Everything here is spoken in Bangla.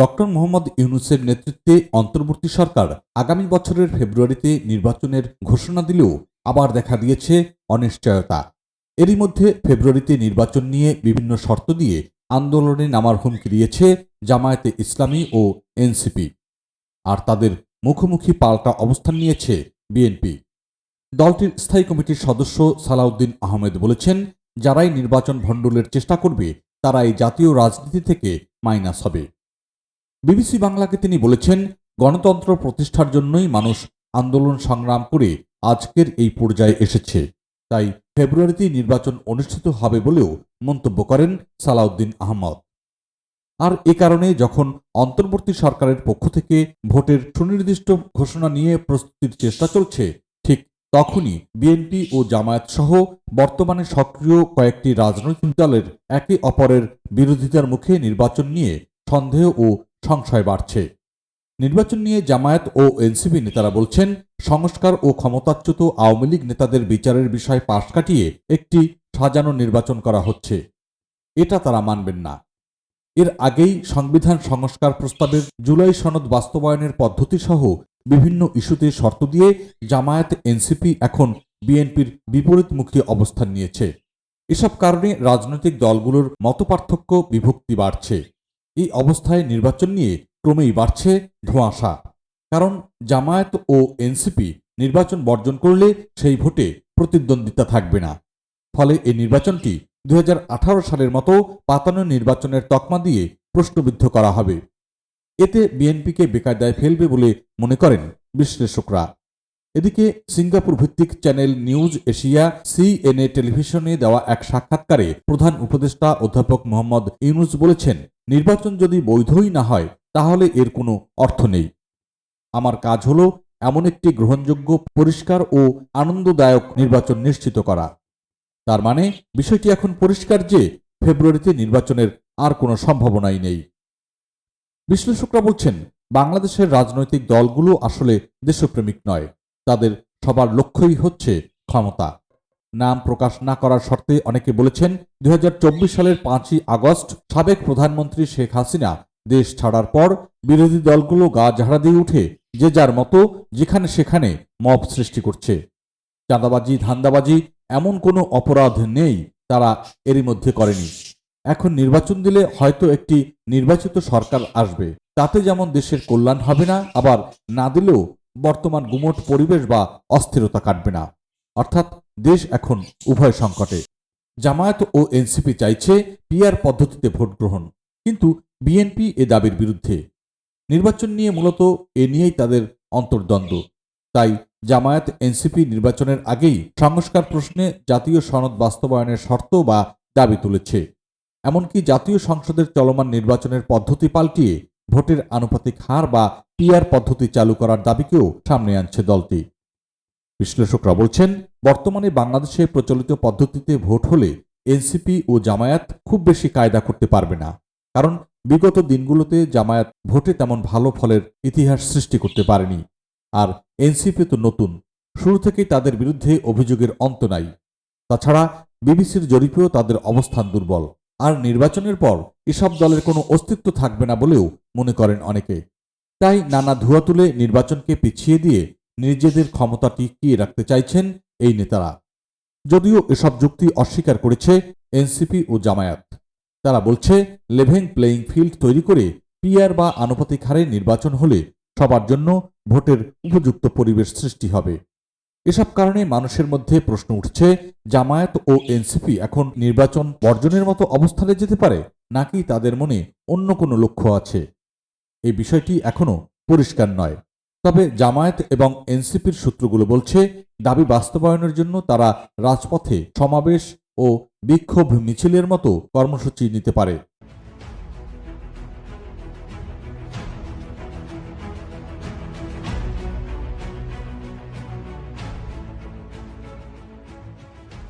ডক্টর মোহাম্মদ ইউনুসের নেতৃত্বে অন্তর্বর্তী সরকার আগামী বছরের ফেব্রুয়ারিতে নির্বাচনের ঘোষণা দিলেও আবার দেখা দিয়েছে অনিশ্চয়তা। এরই মধ্যে ফেব্রুয়ারিতে নির্বাচন নিয়ে বিভিন্ন শর্ত দিয়ে আন্দোলনে নামার হুমকি দিয়েছে জামায়াতে ইসলামী ও এনসিপি। আর তাদের মুখোমুখি পাল্টা অবস্থান নিয়েছে বিএনপি। দলটির স্থায়ী কমিটির সদস্য সালাউদ্দিন আহমেদ বলেছেন, যারাই নির্বাচন ভণ্ডুলের চেষ্টা করবে, তারাই জাতীয় রাজনীতি থেকে মাইনাস হবে। বিবিসি বাংলাকে তিনি বলেছেন, গণতন্ত্র প্রতিষ্ঠার জন্যই মানুষ আন্দোলন সংগ্রাম করে আজকের এই পর্যায়ে এসেছে। তাই ফেব্রুয়ারিতে নির্বাচন অনুষ্ঠিত হবে বলেও মন্তব্য করেন সালাউদ্দিন আহমদ। আর এ কারণে যখন অন্তর্বর্তী সরকারের পক্ষ থেকে ভোটের সুনির্দিষ্ট ঘোষণা নিয়ে প্রস্তুতির চেষ্টা চলছে, ঠিক তখনই বিএনপি ও জামায়াত সহ বর্তমানে সক্রিয় কয়েকটি রাজনৈতিক দলের একে অপরের বিরোধিতার মুখে নির্বাচন নিয়ে সন্দেহ ও সংশয় বাড়ছে। নির্বাচন নিয়ে জামায়াত ও এনসিপি নেতারা বলছেন, সংস্কার ও ক্ষমতাচ্যুত আওয়ামী লীগ নেতাদের বিচারের বিষয় পাশ কাটিয়ে একটি সাজানো নির্বাচন করা হচ্ছে। এটা তারা মানবেন না। এর আগেই সংবিধান সংস্কার প্রস্তাবের জুলাই সনদ বাস্তবায়নের পদ্ধতি সহ বিভিন্ন ইস্যুতে শর্ত দিয়ে জামায়াত, এনসিপি এখন বিএনপির বিপরীতমুখী অবস্থান নিয়েছে। এসব কারণে রাজনৈতিক দলগুলোর মতপার্থক্য বিভক্তি বাড়ছে। এই অবস্থায় নির্বাচন নিয়ে ক্রমেই বাড়ছে ধোঁয়াশা। কারণ জামায়াত ও এনসিপি নির্বাচন বর্জন করলে সেই ভোটে প্রতিদ্বন্দ্বিতা থাকবে না। ফলে এই নির্বাচনটি দু হাজার আঠারো সালের মতো পাতানো নির্বাচনের তকমা দিয়ে প্রশ্নবিদ্ধ করা হবে। এতে বিএনপিকে বেকায়দায় ফেলবে বলে মনে করেন বিশ্লেষকরা। এদিকে সিঙ্গাপুর ভিত্তিক চ্যানেল নিউজ এশিয়া, সিএনএ টেলিভিশনে দেওয়া এক সাক্ষাৎকারে প্রধান উপদেষ্টা অধ্যাপক মোহাম্মদ ইউনুস বলেছেন, নির্বাচন যদি বৈধই না হয়, তাহলে এর কোনো অর্থ নেই। আমার কাজ হল এমন একটি গ্রহণযোগ্য, পরিষ্কার ও আনন্দদায়ক নির্বাচন নিশ্চিত করা। তার মানে বিষয়টি এখন পরিষ্কার যে ফেব্রুয়ারিতে নির্বাচনের আর কোনো সম্ভাবনাই নেই। বিশ্লেষকরা বলছেন, বাংলাদেশের রাজনৈতিক দলগুলো আসলে দেশপ্রেমিক নয়। তাদের সবার লক্ষ্যই হচ্ছে ক্ষমতা। নাম প্রকাশ না করার শর্তে অনেকে বলেছেন দু হাজার চব্বিশ সালের পাঁচই আগস্ট সাবেক প্রধানমন্ত্রী শেখ হাসিনা দেশ ছাড়ার পর বিরোধী দলগুলো গা ঝাড়া দিয়ে উঠে যে যার মতো যেখানে সেখানে মব সৃষ্টি করছে। চাঁদাবাজি, ধান্দাবাজি এমন কোনো অপরাধ নেই তারা এরই মধ্যে করেনি। এখন নির্বাচন দিলে হয়তো একটি নির্বাচিত সরকার আসবে। তাতে যেমন দেশের কল্যাণ হবে না, আবার না দিলেও বর্তমান গুমট পরিবেশ বা অস্থিরতা কাটবে না। অর্থাৎ দেশ এখন উভয় সংকটে। জামায়াত ও এনসিপি চাইছে পিআর পদ্ধতিতে ভোট গ্রহণ, কিন্তু বিএনপি এ দাবির বিরুদ্ধে। নির্বাচন নিয়ে মূলত এ নিয়েই তাদের অন্তর্দ্বন্দ্ব। তাই জামায়াত এনসিপি নির্বাচনের আগেই সংস্কার প্রশ্নে জাতীয় সনদ বাস্তবায়নের শর্ত বা দাবি তুলেছে। এমনকি জাতীয় সংসদের চলমান নির্বাচনের পদ্ধতি পাল্টিয়ে ভোটের আনুপাতিক হার বা পিআর পদ্ধতি চালু করার দাবিকেও সামনে আনছে দলটি। বিশ্লেষকরা বলছেন, বর্তমানে বাংলাদেশে প্রচলিত পদ্ধতিতে ভোট হলে এনসিপি ও জামায়াত খুব বেশি কায়দা করতে পারবে না, কারণ বিগত দিনগুলোতে জামায়াত ভোটে তেমন ভালো ফলের ইতিহাস সৃষ্টি করতে পারেনি। আর এনসিপি তো নতুন, শুরু থেকেই তাদের বিরুদ্ধে অভিযোগের অন্ত নাই। তাছাড়া বিবিসির জরিপেও তাদের অবস্থান দুর্বল। আর নির্বাচনের পর এসব দলের কোনো অস্তিত্ব থাকবে না বলেও মনে করেন অনেকে। তাই নানা ধুয়া তুলে নির্বাচনকে পিছিয়ে দিয়ে নিজেদের ক্ষমতা টিকিয়ে রাখতে চাইছেন এই নেতারা। যদিও এসব যুক্তি অস্বীকার করেছে এনসিপি ও জামায়াত। তারা বলছে, লেভেন প্লেয়িং ফিল্ড তৈরি করে পিয়ার বা আনুপাতিক হারে নির্বাচন হলে সবার জন্য ভোটের উপযুক্ত পরিবেশ সৃষ্টি হবে। এসব কারণে মানুষের মধ্যে প্রশ্ন উঠছে, জামায়াত ও এনসিপি এখন নির্বাচন বর্জনের মতো অবস্থানে যেতে পারে নাকি তাদের মনে অন্য কোনো লক্ষ্য আছে? এই বিষয়টি এখনও পরিষ্কার নয়। তবে জামায়াত এবং এনসিপির সূত্রগুলো বলছে, দাবি বাস্তবায়নের জন্য তারা রাজপথে সমাবেশ ও বিক্ষোভ মিছিলের মতো কর্মসূচি নিতে পারে।